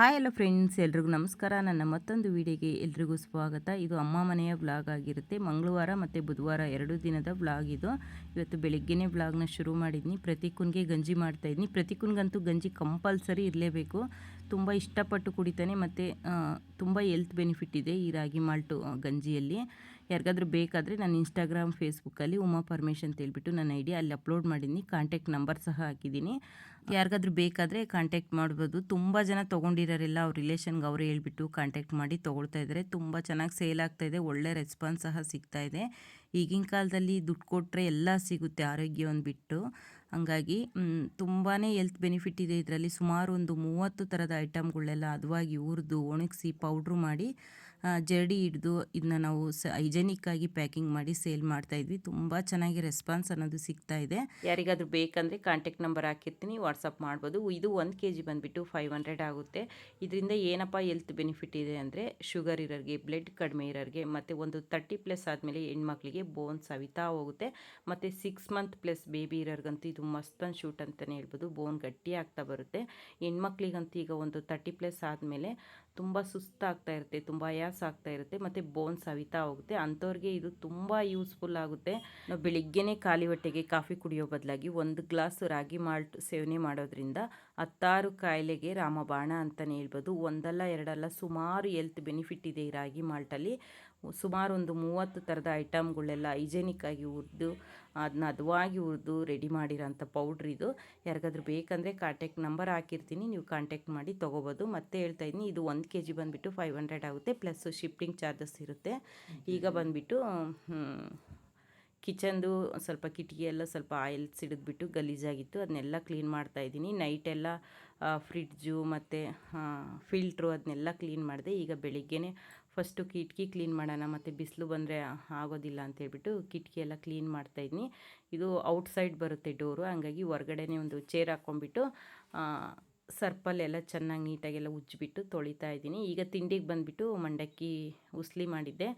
Hi ಎಲ್ಲ friends, ಎಲ್ರಿಗೂ ನಮಸ್ಕಾರ. ನನ್ನ ಮತ್ತೊಂದು ವಿಡಿಯೋಗೆ ಎಲ್ರಿಗೂ ಸ್ವಾಗತ. ಇದು ಅಮ್ಮ ಮನೆಯ ವ್ಲಾಗ್ ಆಗಿರುತ್ತೆ. ಮಂಗಳವಾರ ಮತ್ತು ಬುಧವಾರ ಎರಡು ದಿನದ ಬ್ಲಾಗ್ ಇದು. ಇವತ್ತು ಬೆಳಿಗ್ಗೆನೇ ವ್ಲಾಗ್ನ ಶುರು ಮಾಡಿದ್ನಿ. ಪ್ರತಿಕುನ್ಗೆ ಗಂಜಿ ಮಾಡ್ತಾಯಿದ್ನಿ ಪ್ರತಿಕುನ್ಗಂತೂ ಗಂಜಿ ಕಂಪಲ್ಸರಿ ಇರಲೇಬೇಕು. ತುಂಬ ಇಷ್ಟಪಟ್ಟು ಕುಡಿತಾನೆ ಮತ್ತು ತುಂಬ ಎಲ್ತ್ ಬೆನಿಫಿಟ್ ಇದೆ ಈ ರಾಗಿ ಮಾಲ್ಟು ಗಂಜಿಯಲ್ಲಿ. ಯಾರಿಗಾದ್ರೂ ಬೇಕಾದರೆ ನಾನು ಇನ್ಸ್ಟಾಗ್ರಾಮ್, ಫೇಸ್ಬುಕ್ಕಲ್ಲಿ ಉಮಾ ಪರ್ಮಿಷನ್ ತೇಳ್ಬಿಟ್ಟು ನನ್ನ ಐಡಿ ಅಲ್ಲಿ ಅಪ್ಲೋಡ್ ಮಾಡಿದ್ದೀನಿ ಕಾಂಟ್ಯಾಕ್ಟ್ ನಂಬರ್ ಸಹ ಹಾಕಿದ್ದೀನಿ. ಯಾರಿಗಾದ್ರೂ ಬೇಕಾದರೆ ಕಾಂಟ್ಯಾಕ್ಟ್ ಮಾಡ್ಬೋದು. ತುಂಬ ಜನ ತೊಗೊಂಡಿರೋರೆಲ್ಲ, ಅವ್ರ ರಿಲೇಷನ್ಗೆ ಅವರು ಹೇಳ್ಬಿಟ್ಟು ಕಾಂಟ್ಯಾಕ್ಟ್ ಮಾಡಿ ತೊಗೊಳ್ತಾ ಇದ್ದಾರೆ ತುಂಬ ಚೆನ್ನಾಗಿ ಸೇಲ್ ಆಗ್ತಾ ಇದೆ, ಒಳ್ಳೆ ರೆಸ್ಪಾನ್ಸ್ ಸಹ ಸಿಗ್ತಾ ಇದೆ. ಈಗಿನ ಕಾಲದಲ್ಲಿ ದುಡ್ಡು ಕೊಟ್ಟರೆ ಎಲ್ಲ ಸಿಗುತ್ತೆ ಆರೋಗ್ಯವನ್ನು ಬಿಟ್ಟು. ಹಂಗಾಗಿ ತುಂಬಾ ಹೆಲ್ತ್ ಬೆನಿಫಿಟ್ ಇದೆ ಇದರಲ್ಲಿ. ಸುಮಾರು ಒಂದು ಮೂವತ್ತು ಥರದ ಐಟಮ್ಗಳೆಲ್ಲ ಅದುವಾಗಿ ಹುರಿದು, ಒಣಗಿಸಿ ಪೌಡ್ರು ಮಾಡಿ ಜರಡಿ ಹಿಡಿದು ಇದನ್ನ ನಾವು ಸ, ಹೈಜೆನಿಕ್ ಆಗಿ ಪ್ಯಾಕಿಂಗ್ ಮಾಡಿ ಸೇಲ್ ಮಾಡ್ತಾ ಇದ್ವಿ. ತುಂಬ ಚೆನ್ನಾಗಿ ರೆಸ್ಪಾನ್ಸ್ ಅನ್ನೋದು ಸಿಗ್ತಾ ಇದೆ. ಯಾರಿಗಾದ್ರೂ ಬೇಕಂದ್ರೆ ಕಾಂಟ್ಯಾಕ್ಟ್ ನಂಬರ್ ಹಾಕಿರ್ತೀನಿ, ವಾಟ್ಸಪ್ ಮಾಡ್ಬೋದು. ಇದು ಒಂದು ಕೆ ಜಿ ಬಂದುಬಿಟ್ಟು ಫೈವ್ ಹಂಡ್ರೆಡ್ ಆಗುತ್ತೆ. ಇದರಿಂದ ಏನಪ್ಪ ಹೆಲ್ತ್ ಬೆನಿಫಿಟ್ ಇದೆ ಅಂದರೆ ಶುಗರ್ ಇರೋರಿಗೆ, ಬ್ಲಡ್ ಕಡಿಮೆ ಇರೋರಿಗೆ, ಮತ್ತು ಒಂದು ತರ್ಟಿ ಪ್ಲಸ್ ಆದಮೇಲೆ ಹೆಣ್ಮಕ್ಳಿಗೆ ಬೋನ್ ಸವಿತಾ ಹೋಗುತ್ತೆ. ಮತ್ತು ಸಿಕ್ಸ್ ಮಂತ್ ಪ್ಲಸ್ ಬೇಬಿ ಇರೋರ್ಗಂತೂ ಇದು ಮಸ್ತ್ ಅನ್ ಶೂಟ್ ಅಂತಲೇ ಹೇಳ್ಬೋದು. ಬೋನ್ ಗಟ್ಟಿ ಆಗ್ತಾ ಬರುತ್ತೆ. ಹೆಣ್ಮಕ್ಳಿಗಂತೂ ಈಗ ಒಂದು ತರ್ಟಿ ಪ್ಲಸ್ ಆದಮೇಲೆ ತುಂಬ ಸುಸ್ತಾಗ್ತಾ ಇರುತ್ತೆ, ತುಂಬ ಆಯಾಸ ಆಗ್ತಾ ಇರುತ್ತೆ, ಮತ್ತು ಬೋನ್ ಸವಿತಾ ಹೋಗುತ್ತೆ. ಅಂಥವ್ರಿಗೆ ಇದು ತುಂಬ ಯೂಸ್ಫುಲ್ ಆಗುತ್ತೆ. ನಾವು ಬೆಳಿಗ್ಗೆನೇ ಖಾಲಿ ಹೊಟ್ಟೆಗೆ ಕಾಫಿ ಕುಡಿಯೋ ಬದಲಾಗಿ ಒಂದು ಗ್ಲಾಸ್ ರಾಗಿ ಮಾಲ್ಟ್ ಸೇವನೆ ಮಾಡೋದ್ರಿಂದ ಹತ್ತಾರು ಕಾಯಿಲೆಗೆ ರಾಮಬಾಣ ಅಂತಲೇ ಹೇಳ್ಬೋದು. ಒಂದಲ್ಲ ಎರಡಲ್ಲ ಸುಮಾರು ಹೆಲ್ತ್ ಬೆನಿಫಿಟ್ ಇದೆ ಈ ರಾಗಿ ಮಾಲ್ಟಲ್ಲಿ. ಸುಮಾರು ಒಂದು ಮೂವತ್ತು ಥರದ ಐಟಮ್ಗಳೆಲ್ಲ ಹೈಜೆನಿಕ್ಕಾಗಿ ಹುರಿದು ಅದನ್ನ ಹದವಾಗಿ ಹುರಿದು ರೆಡಿ ಮಾಡಿರೋಂಥ ಪೌಡ್ರ್ ಇದು. ಯಾರಿಗಾದ್ರೂ ಬೇಕಂದರೆ ಕಾಂಟ್ಯಾಕ್ಟ್ ನಂಬರ್ ಹಾಕಿರ್ತೀನಿ ನೀವು ಕಾಂಟ್ಯಾಕ್ಟ್ ಮಾಡಿ ತೊಗೋಬೋದು. ಮತ್ತೆ ಹೇಳ್ತಾ ಇದ್ದೀನಿ ಇದು ಒಂದು ಕೆ ಜಿ ಬಂದುಬಿಟ್ಟು ಫೈವ್ ಹಂಡ್ರೆಡ್ ಆಗುತ್ತೆ ಪ್ಲಸ್ ಶಿಫ್ಟಿಂಗ್ ಚಾರ್ಜಸ್ ಇರುತ್ತೆ. ಈಗ ಬಂದುಬಿಟ್ಟು ಕಿಚನ್ದು ಸ್ವಲ್ಪ ಕಿಟಕಿ ಎಲ್ಲ ಸ್ವಲ್ಪ ಆಯಿಲ್ ಸಿಡಿದ್ಬಿಟ್ಟು ಗಲೀಜಾಗಿತ್ತು. ಅದನ್ನೆಲ್ಲ ಕ್ಲೀನ್ ಮಾಡ್ತಾ ಇದ್ದೀನಿ. ನೈಟೆಲ್ಲ ಫ್ರಿಡ್ಜು ಮತ್ತು ಫಿಲ್ಟ್ರು ಅದನ್ನೆಲ್ಲ ಕ್ಲೀನ್ ಮಾಡಿದೆ. ಈಗ ಬೆಳಿಗ್ಗೆನೇ ಫಸ್ಟು ಕಿಟಕಿ ಕ್ಲೀನ್ ಮಾಡೋಣ, ಮತ್ತು ಬಿಸಿಲು ಬಂದರೆ ಆಗೋದಿಲ್ಲ ಅಂತ ಹೇಳ್ಬಿಟ್ಟು ಕಿಟಕಿ ಎಲ್ಲ ಕ್ಲೀನ್ ಮಾಡ್ತಾಯಿದ್ದೀನಿ ಇದು ಔಟ್ಸೈಡ್ ಬರುತ್ತೆ ಡೋರು, ಹಂಗಾಗಿ ಹೊರ್ಗಡೆನೇ ಒಂದು ಚೇರ್ ಹಾಕ್ಕೊಂಬಿಟ್ಟು ಸರ್ಪಲ್ಲೆಲ್ಲ ಚೆನ್ನಾಗಿ ನೀಟಾಗೆಲ್ಲ ಉಜ್ಜಿಬಿಟ್ಟು ತೊಳಿತಾ ಇದ್ದೀನಿ. ಈಗ ತಿಂಡಿಗೆ ಬಂದುಬಿಟ್ಟು ಮಂಡಕ್ಕಿ ಉಸ್ಲಿ ಮಾಡಿದ್ದೆ.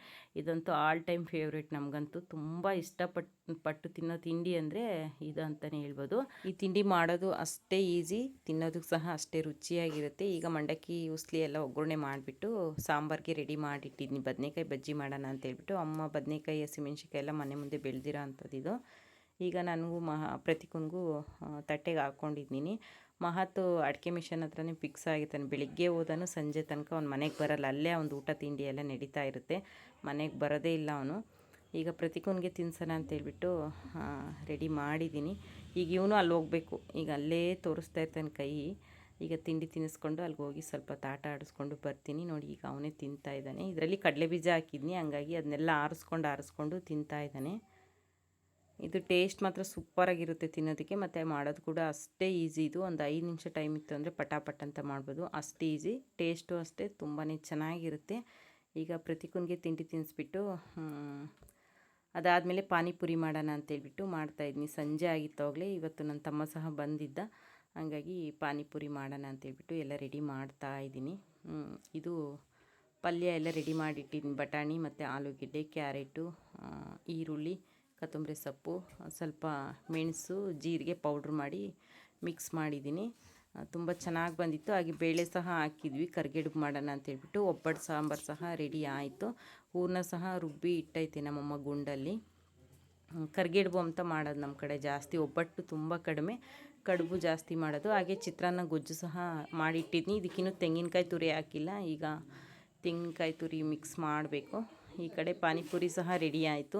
ಇದಂತೂ ಆಲ್ ಟೈಮ್ ಫೇವ್ರೇಟ್ ನಮಗಂತೂ. ತುಂಬ ಇಷ್ಟಪಟ್ಟು ಪಟ್ಟು ತಿನ್ನೋ ತಿಂಡಿ ಅಂದರೆ ಇದು ಅಂತಲೇ ಹೇಳ್ಬೋದು. ಈ ತಿಂಡಿ ಮಾಡೋದು ಅಷ್ಟೇ ಈಸಿ ತಿನ್ನೋದಕ್ಕೆ ಸಹ ಅಷ್ಟೇ ರುಚಿಯಾಗಿರುತ್ತೆ. ಈಗ ಮಂಡಕ್ಕಿ ಉಸ್ಲಿ ಎಲ್ಲ ಒಗ್ಗರಣೆ ಮಾಡಿಬಿಟ್ಟು ಸಾಂಬಾರಿಗೆ ರೆಡಿ ಮಾಡಿಟ್ಟಿದ್ದೀನಿ. ಬದನೆಕಾಯಿ ಬಜ್ಜಿ ಮಾಡೋಣ ಅಂತ ಹೇಳ್ಬಿಟ್ಟು ಅಮ್ಮ ಬದನೇಕಾಯಿ ಹಸಿಮೆಣ್ಸಿಕಾಯಿ ಎಲ್ಲ ಮನೆ ಮುಂದೆ ಬೆಳೆದಿರೋ ಅಂಥದ್ದು ಈಗ ನನಗೂ ಮಹಾ ಪ್ರತಿಕೊಂಡಿಗೂ ತಟ್ಟೆಗೆ ಹಾಕ್ಕೊಂಡಿದ್ದೀನಿ ಮಹತ್ತು ಅಡಿಕೆ ಮಿಷನ್ ಹತ್ರನೇ ಫಿಕ್ಸ್ ಆಗಿರ್ತಾನೆ ಬೆಳಿಗ್ಗೆ ಹೋದನು ಸಂಜೆ ತನಕ ಅವ್ನು ಮನೆಗೆ ಬರಲ್ಲ. ಅಲ್ಲೇ ಒಂದು ಊಟ, ತಿಂಡಿ ಎಲ್ಲ ನಡೀತಾ ಇರುತ್ತೆ. ಮನೆಗೆ ಬರೋದೇ ಇಲ್ಲ ಅವನು. ಈಗ ಪ್ರತಿಕುನ್ಗೆ ತಿನ್ಸೋಣ ಅಂತೇಳ್ಬಿಟ್ಟು ರೆಡಿ ಮಾಡಿದ್ದೀನಿ ಈಗ ಇವನು ಅಲ್ಲಿ ಹೋಗಬೇಕು. ಈಗ ಅಲ್ಲೇ ತೋರಿಸ್ತಾ ಇರ್ತಾನೆ ಕೈ. ಈಗ ತಿಂಡಿ ತಿನ್ನಿಸ್ಕೊಂಡು ಅಲ್ಲಿಗೆ ಹೋಗಿ ಸ್ವಲ್ಪ ತಾಟ ಆಡಿಸ್ಕೊಂಡು ಬರ್ತೀನಿ. ನೋಡಿ, ಈಗ ಅವನೇ ತಿಂತಾ ಇದ್ದಾನೆ. ಇದರಲ್ಲಿ ಕಡಲೆ ಬೀಜ ಹಾಕಿದ್ನಿ. ಹಂಗಾಗಿ ಅದನ್ನೆಲ್ಲ ಆರಿಸ್ಕೊಂಡು ಆರಿಸ್ಕೊಂಡು ತಿಂತಾ ಇದ್ದಾನೆ. ಇದು ಟೇಸ್ಟ್ ಮಾತ್ರ ಸೂಪರಾಗಿರುತ್ತೆ ತಿನ್ನೋದಕ್ಕೆ, ಮತ್ತು ಮಾಡೋದು ಕೂಡ ಅಷ್ಟೇ ಈಸಿ. ಇದು ಒಂದು ಐದು ನಿಮಿಷ ಟೈಮ್ ಇತ್ತು ಅಂದರೆ ಪಟಾಪಟ್ ಅಂತ ಮಾಡ್ಬೋದು. ಅಷ್ಟು ಈಸಿ, ಟೇಸ್ಟು ಅಷ್ಟೇ ತುಂಬಾ ಚೆನ್ನಾಗಿರುತ್ತೆ. ಈಗ ಪ್ರತಿಕುನ್ಗೆ ತಿಂಡಿ ತಿನ್ನಿಸ್ಬಿಟ್ಟು ಅದಾದಮೇಲೆ ಪಾನಿಪುರಿ ಮಾಡೋಣ ಅಂತೇಳ್ಬಿಟ್ಟು ಮಾಡ್ತಾಯಿದ್ನಿ ಸಂಜೆ ಆಗಿತ್ತಾಗಲೇ ಇವತ್ತು ನನ್ನ ತಮ್ಮ ಸಹ ಬಂದಿದ್ದ. ಹಾಗಾಗಿ ಪಾನಿಪುರಿ ಮಾಡೋಣ ಅಂತೇಳ್ಬಿಟ್ಟು ಎಲ್ಲ ರೆಡಿ ಮಾಡ್ತಾ ಇದ್ದೀನಿ. ಇದು ಪಲ್ಯ ಎಲ್ಲ ರೆಡಿ ಮಾಡಿಟ್ಟಿದ್ದೀನಿ. ಬಟಾಣಿ ಮತ್ತು ಆಲೂಗೆಡ್ಡೆ, ಕ್ಯಾರೆಟು ಈರುಳ್ಳಿ ಕೊತ್ತಂಬರಿ ಸೊಪ್ಪು, ಸ್ವಲ್ಪ ಮೆಣಸು, ಜೀರಿಗೆ ಪೌಡ್ರ್ ಮಾಡಿ ಮಿಕ್ಸ್ ಮಾಡಿದ್ದೀನಿ. ತುಂಬ ಚೆನ್ನಾಗಿ ಬಂದಿತ್ತು. ಹಾಗೆ ಬೇಳೆ ಸಹ ಹಾಕಿದ್ವಿ. ಕರ್ಗೆಡುಬು ಮಾಡೋಣ ಅಂತೇಳ್ಬಿಟ್ಟು ಒಬ್ಬಟ್ಟು ಸಾಂಬಾರು ಸಹ ರೆಡಿ ಆಯಿತು. ಹೂರಣ ಸಹ ರುಬ್ಬಿ ಇಟ್ಟೈತೆ ನಮ್ಮಮ್ಮ ಗುಂಡಲ್ಲಿ. ಕರ್ಗೆಡುಬು ಅಂತ ಮಾಡೋದು ನಮ್ಮ ಕಡೆ ಜಾಸ್ತಿ. ಒಬ್ಬಟ್ಟು ತುಂಬ ಕಡಿಮೆ. ಕಡುಬು ಜಾಸ್ತಿ ಮಾಡೋದು. ಹಾಗೆ ಚಿತ್ರಾನ್ನ ಗೊಜ್ಜು ಸಹ ಮಾಡಿಟ್ಟಿದ್ನಿ. ಇದಕ್ಕಿನ್ನೂ ತೆಂಗಿನಕಾಯಿ ತುರಿ ಹಾಕಿಲ್ಲ. ಈಗ ತೆಂಗಿನಕಾಯಿ ತುರಿ ಮಿಕ್ಸ್ ಮಾಡಬೇಕು. ಈ ಕಡೆ ಪಾನಿಪುರಿ ಸಹ ರೆಡಿ ಆಯಿತು.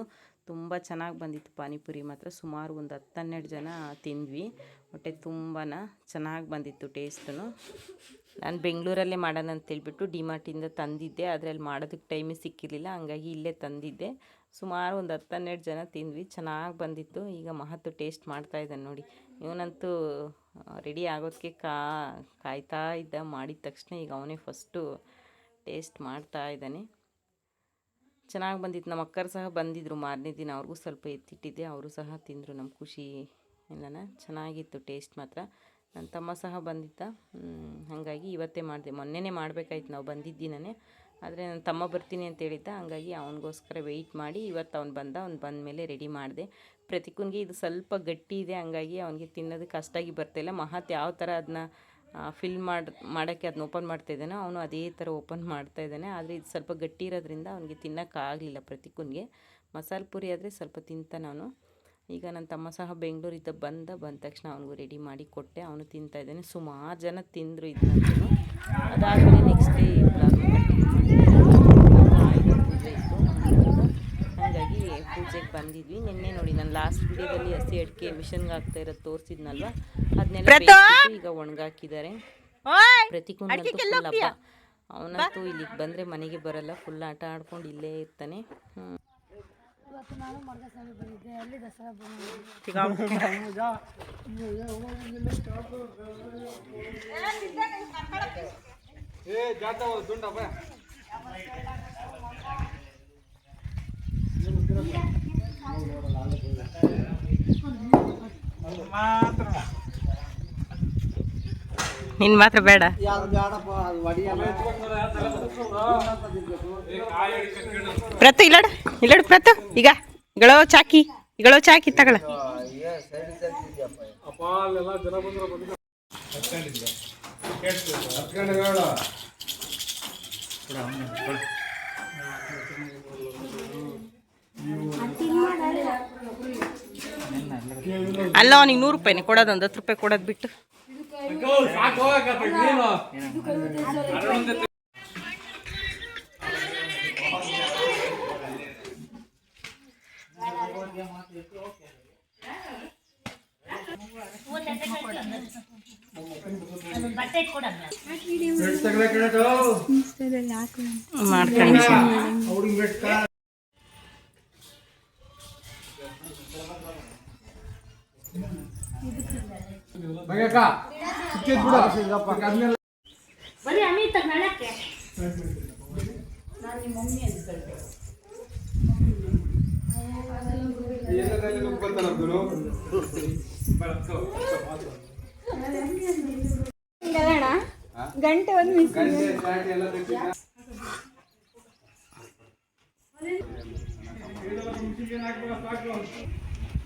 ತುಂಬ ಚೆನ್ನಾಗಿ ಬಂದಿತ್ತು ಪಾನಿಪುರಿ ಮಾತ್ರ. ಸುಮಾರು ಒಂದು ಹತ್ತು ಹನ್ನೆರಡು ಜನ ತಿಂದ್ವಿ. ಹೊಟ್ಟೆ ತುಂಬಾ ಚೆನ್ನಾಗಿ ಬಂದಿತ್ತು ಟೇಸ್ಟು ನಾನು ಬೆಂಗಳೂರಲ್ಲೇ ಮಾಡೋಣ ಅಂತೇಳ್ಬಿಟ್ಟು ಡಿಮಾರ್ಟಿಂದ ತಂದಿದ್ದೆ. ಅದರಲ್ಲಿ ಮಾಡೋದಕ್ಕೆ ಟೈಮೇ ಸಿಕ್ಕಿರಲಿಲ್ಲ. ಹಂಗಾಗಿ ಇಲ್ಲೇ ತಂದಿದ್ದೆ. ಸುಮಾರು ಒಂದು ಹತ್ತು ಹನ್ನೆರಡು ಜನ ತಿಂದ್ವಿ. ಚೆನ್ನಾಗಿ ಬಂದಿತ್ತು. ಈಗ ಮಹತ್ವ ಟೇಸ್ಟ್ ಮಾಡ್ತಾ ಇದ್ದಾನೆ ನೋಡಿ. ಇವನಂತೂ ರೆಡಿ ಆಗೋದಕ್ಕೆ ಕಾ, ಕಾಯ್ತಾ ಇದ್ದ. ಮಾಡಿದ ತಕ್ಷಣ ಈಗ ಅವನೇ ಫಸ್ಟು ಟೇಸ್ಟ್ ಮಾಡ್ತಾ ಇದ್ದಾನೆ. ಚೆನ್ನಾಗಿ ಬಂದಿತ್ತು ನಮ್ಮ ಅಕ್ಕರು ಸಹ ಬಂದಿದ್ದರು ಮಾರನೇ ದಿನ. ಅವ್ರಿಗೂ ಸ್ವಲ್ಪ ಎತ್ತಿಟ್ಟಿದ್ದೆ. ಅವರು ಸಹ ತಿಂದರು ನಮ್ಮ ಖುಷಿ ಎಲ್ಲನ. ಚೆನ್ನಾಗಿತ್ತು ಟೇಸ್ಟ್ ಮಾತ್ರ. ನನ್ನ ತಮ್ಮ ಸಹ ಬಂದಿದ್ದ. ಹಾಗಾಗಿ ಇವತ್ತೇ ಮಾಡಿದೆ. ಮೊನ್ನೆನೇ ಮಾಡಬೇಕಾಯ್ತು ನಾವು ಬಂದಿದ್ದೀನೇ ಆದರೆ ನನ್ನ ತಮ್ಮ ಬರ್ತೀನಿ ಅಂತ ಹೇಳಿದ್ದ. ಹಂಗಾಗಿ ಅವನಿಗೋಸ್ಕರ ವೆಯ್ಟ್ ಮಾಡಿ ಇವತ್ತು ಅವ್ನು ಬಂದ. ಅವ್ನು ಬಂದ ಮೇಲೆ ರೆಡಿ ಮಾಡಿದೆ. ಪ್ರತಿಕುನ್ಗೆ ಇದು ಸ್ವಲ್ಪ ಗಟ್ಟಿ ಇದೆ. ಹಂಗಾಗಿ ಅವನಿಗೆ ತಿನ್ನೋದಕ್ಕೆ ಅಷ್ಟಾಗಿ ಬರ್ತಾಯಿಲ್ಲ ಮಹತ್ ಯಾವ ಥರ ಅದನ್ನ ಫಿಲ್ ಮಾಡಿ, ಮಾಡೋಕ್ಕೆ ಅದನ್ನ ಓಪನ್ ಮಾಡ್ತಾ ಇದ್ದಾನೆ, ಅವನು ಅದೇ ಥರ ಓಪನ್ ಮಾಡ್ತಾ ಇದ್ದಾನೆ. ಆದರೆ ಇದು ಸ್ವಲ್ಪ ಗಟ್ಟಿ ಇರೋದ್ರಿಂದ ಅವನಿಗೆ ತಿನ್ನೋಕ್ಕಾಗಲಿಲ್ಲ ಪ್ರತಿಕುನ್ಗೆ. ಮಸಾಲೆ ಪುರಿ ಆದರೆ ಸ್ವಲ್ಪ ತಿಂತಾನೆ ನಾನು. ಈಗ ನನ್ನ ತಮ್ಮ ಸಹ ಬೆಂಗಳೂರಿಂದ ಬಂದ ಬಂದ ತಕ್ಷಣ ಅವನಿಗೂ ರೆಡಿ ಮಾಡಿ ಕೊಟ್ಟೆ. ಅವನು ತಿಂತಾ ಇದ್ದಾನೆ. ಸುಮಾರು ಜನ ತಿಂದರು ಇದನ್ನ ಅದಾದಮೇಲೆ ನೆಕ್ಸ್ಟ್ ಡೇ ಆಯುಧ ಪೂಜೆ ಇತ್ತು ಹಾಗಾಗಿ ಪೂಜೆಗೆ ಬಂದಿದ್ವಿ. ನಿನ್ನೆ ನೋಡಿ ನಾನು ಲಾಸ್ಟ್ ವಿಡಿಯೋದಲ್ಲಿ ಹಸಿ ಅಡಿಕೆ ಮಿಷನ್ಗೆ ಹಾಕ್ತಾ ಇರೋದು ತೋರಿಸಿದ್ನಲ್ವ? ಅದನ್ನೆಲ್ಲ ಈಗ ಒಣಗಾಕಿದ್ದಾರೆ. ಪ್ರತಿಕೂಲಂತೂ ಫುಲ್ ಹಬ್ಬ. ಅವನಂತೂ ಇಲ್ಲಿಗೆ ಬಂದರೆ ಮನೆಗೆ ಬರಲ್ಲ ಫುಲ್ ಆಟ ಆಡ್ಕೊಂಡು ಇಲ್ಲೇ ಇರ್ತಾನೆ. ಹ್ಮ್. ಇವತ್ತು ನಾನು ಮಾತ್ರ ಬೇಡ. ಪ್ರತು ಇಲ್ಲಡ ಇಲ್ಲಡ ಪ್ರತು ಈಗ ಇಗಳೋ ಚಾಕಿ ಇಗಳೋ ಚಾಕಿ ತಗಳ. ಅಲ್ಲ ಅವನಿಗೆ ನೂರು ರೂಪಾಯಿನೇ ಕೊಡೋದು ಒಂದು ಹತ್ತು ರೂಪಾಯಿ ಕೊಡೋದು ಬಿಟ್ಟು. ಮಾಡ್ಕೊಂಡು ಬರೀ ಅಮಿ ತಗೊಳಕ್ಕೆ ಗಂಟೆ ಒಂದು ಮಿಸ್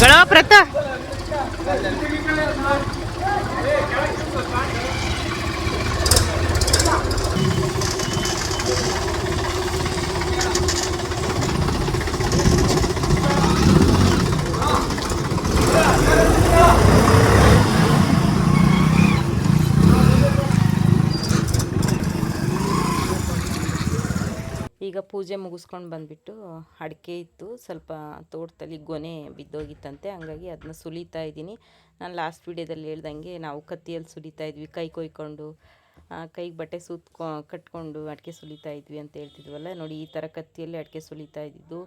ಗಳೋ ಪ್ರತ ಪೂಜೆ ಮುಗಿಸ್ಕೊಂಡು ಬಂದುಬಿಟ್ಟು ಅಡಿಕೆ ಇತ್ತು. ಸ್ವಲ್ಪ ತೋಟದಲ್ಲಿ ಗೊನೆ ಬಿದ್ದೋಗಿತ್ತಂತೆ. ಹಂಗಾಗಿ ಅದನ್ನ ಸುಲಿತಾ ಇದ್ದೀನಿ. ನಾನು ಲಾಸ್ಟ್ ವೀಡಿಯೋದಲ್ಲಿ ಹೇಳ್ದಂಗೆ ನಾವು ಕತ್ತಿಯಲ್ಲಿ ಸುಲಿತಾ ಇದ್ವಿ. ಕೈ ಕೊಯ್ಕೊಂಡು ಕೈಗೆ ಬಟ್ಟೆ ಸುತ್ಕೊ, ಕಟ್ಕೊಂಡು ಅಡಿಕೆ ಸುಲಿತಾ ಇದ್ವಿ ಅಂತ ಹೇಳ್ತಿದ್ವಲ್ಲ. ನೋಡಿ, ಈ ಥರ ಕತ್ತಿಯಲ್ಲಿ ಅಡಿಕೆ ಸುಲಿತಾ ಇದ್ದಿದ್ದು.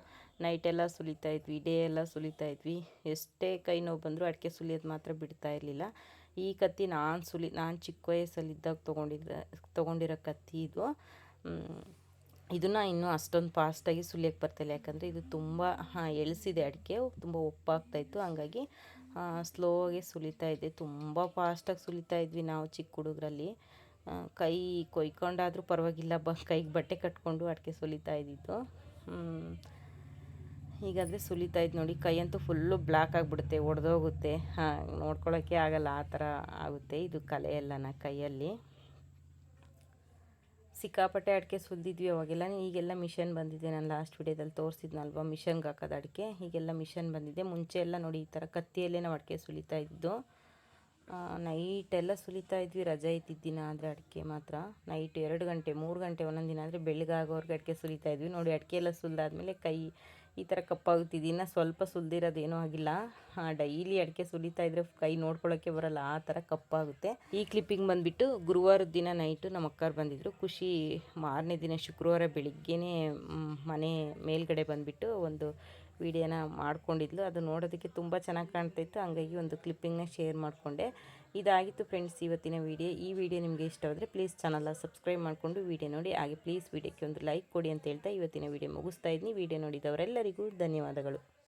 ನೈಟೆಲ್ಲ ಸುಲಿತಾ ಇದ್ವಿ ಡೇ ಎಲ್ಲ ಸುಲಿತಾ ಇದ್ವಿ. ಎಷ್ಟೇ ಕೈ ನೋವು ಬಂದರೂ ಅಡಿಕೆ ಸುಲಿಯೋದು ಮಾತ್ರ ಬಿಡ್ತಾ ಇರಲಿಲ್ಲ. ಈ ಕತ್ತಿ ನಾನು ಸುಲಿ, ನಾನು ಚಿಕ್ಕ ವಯಸ್ಸಲ್ಲಿದ್ದಾಗ ತೊಗೊಂಡಿದ್ದ, ತೊಗೊಂಡಿರೋ ಕತ್ತಿ ಇದು. ಇದನ್ನು ಇನ್ನೂ ಅಷ್ಟೊಂದು ಫಾಸ್ಟಾಗಿ ಸುಲಿಯೋಕ್ಕೆ ಬರ್ತಾಯಿಲ್ಲ ಯಾಕಂದರೆ ಇದು ತುಂಬ ಎಳಿಸಿದೆ ಅಡಿಕೆ. ತುಂಬ ಹಾಗಾಗಿ ಹಂಗಾಗಿ ಆಗಿ ಸುಲಿತಾ ಇದೆ. ತುಂಬ ಫಾಸ್ಟಾಗಿ ಸುಲಿತಾ ಇದ್ವಿ ನಾವು ಚಿಕ್ಕ ಹುಡುಗರಲ್ಲಿ. ಕೈ ಕೊಯ್ಕೊಂಡಾದರೂ ಪರವಾಗಿಲ್ಲ. ಬ, ಕೈಗೆ ಬಟ್ಟೆ ಕಟ್ಕೊಂಡು ಅಡಿಕೆ ಸುಲಿತಾ ಇದ್ದಿತ್ತು. ಹೀಗಾದರೆ ಸುಲಿತಾ ಇದ್ದು ನೋಡಿ. ಕೈ ಅಂತೂ ಫುಲ್ಲು ಬ್ಲ್ಯಾಕ್ ಆಗಿಬಿಡುತ್ತೆ, ಒಡೆದೋಗುತ್ತೆ. ಹಾಂ ನೋಡ್ಕೊಳ್ಳೋಕ್ಕೆ ಆಗಲ್ಲ. ಆ ಥರ ಆಗುತ್ತೆ. ಇದು ಕಲೆ ಎಲ್ಲನ ಕೈಯಲ್ಲಿ. ಸಿಕ್ಕಾಪಟ್ಟೆ ಅಡಿಕೆ ಸುಲಿದಿದ್ವಿ ಅವಾಗೆಲ್ಲ. ಈಗೆಲ್ಲ ಮಿಷನ್ ಬಂದಿದೆ. ನಾನು ಲಾಸ್ಟ್ ವಿಡಿಯೋದಲ್ಲಿ ತೋರಿಸಿದ್ನಲ್ವ? ಮಿಷನ್ಗೆ ಹಾಕೋದು ಅಡಿಕೆ. ಈಗೆಲ್ಲ ಮಿಷನ್ ಬಂದಿದೆ. ಮುಂಚೆ ಎಲ್ಲ ನೋಡಿ ಈ ಥರ ಕತ್ತಿಯಲ್ಲೇ ನಾವು ಅಡಿಕೆ ಸುಲಿತಾ ಇದ್ದು ನೈಟೆಲ್ಲ ಸುಲಿತಾ ಇದ್ವಿ. ರಜೆ ಇದ್ದಿದ್ದ ದಿನ ಆದರೆ ಅಡಿಕೆ ಮಾತ್ರ. ನೈಟ್ ಎರಡು ಗಂಟೆ, ಮೂರು ಗಂಟೆ ಒಂದೊಂದು ದಿನ ಆದರೆ ಬೆಳಗಾಗೋರ್ಗೆ ಅಡಿಕೆ ಸುಲಿತಾ ಇದ್ವಿ. ನೋಡಿ ಅಡಿಕೆ ಎಲ್ಲ ಸುಲಿದಾದ್ಮೇಲೆ ಕೈ ಈ ಥರ ಕಪ್ಪಾಗುತ್ತಿದ್ದು ಇನ್ನು ಸ್ವಲ್ಪ ಸುಲ್ದಿರೋದೇನೂ ಆಗಿಲ್ಲ. ಡೈಲಿ ಅಡಿಕೆ ಸುಲಿತಾ ಇದ್ರೆ ಕೈ ನೋಡ್ಕೊಳ್ಳೋಕ್ಕೆ ಬರಲ್ಲ, ಆ ಥರ ಕಪ್ಪಾಗುತ್ತೆ. ಈ ಕ್ಲಿಪ್ಪಿಂಗ್ ಬಂದುಬಿಟ್ಟು ಗುರುವಾರದ ದಿನ ನೈಟು ನಮ್ಮ ಅಕ್ಕಾರು ಬಂದಿದ್ದರು ಖುಷಿ, ಮಾರನೇ ದಿನ ಶುಕ್ರವಾರ ಬೆಳಿಗ್ಗೆನೇ ಮನೆ ಮೇಲ್ಗಡೆ ಬಂದುಬಿಟ್ಟು ಒಂದು ವಿಡಿಯೋನ ಮಾಡ್ಕೊಂಡಿದ್ಲು. ಅದು ನೋಡೋದಕ್ಕೆ ತುಂಬ ಚೆನ್ನಾಗಿ ಕಾಣ್ತಾಯಿತ್ತು ಹಂಗಾಗಿ ಒಂದು ಕ್ಲಿಪ್ಪಿಂಗ್ನ ಶೇರ್ ಮಾಡಿಕೊಂಡೆ. ಇದಾಗಿತ್ತು ಫ್ರೆಂಡ್ಸ್ ಇವತ್ತಿನ ವಿಡಿಯೋ. ಈ ವಿಡಿಯೋ ನಿಮಗೆ ಇಷ್ಟವಾದರೆ ಪ್ಲೀಸ್ ಚಾನಲ್ನ ಸಬ್ಸ್ಕ್ರೈಬ್ ಮಾಡಿಕೊಂಡು ವಿಡಿಯೋ ನೋಡಿ. ಹಾಗೆ ಪ್ಲೀಸ್ ವಿಡಿಯೋಕ್ಕೆ ಒಂದು ಲೈಕ್ ಕೊಡಿ ಅಂತ ಹೇಳ್ತಾ ಇವತ್ತಿನ ವಿಡಿಯೋ ಮುಗಿಸ್ತಾ ಇದ್ದೀನಿ. ವಿಡಿಯೋ ನೋಡಿದವರೆಲ್ಲರಿಗೂ ಧನ್ಯವಾದಗಳು.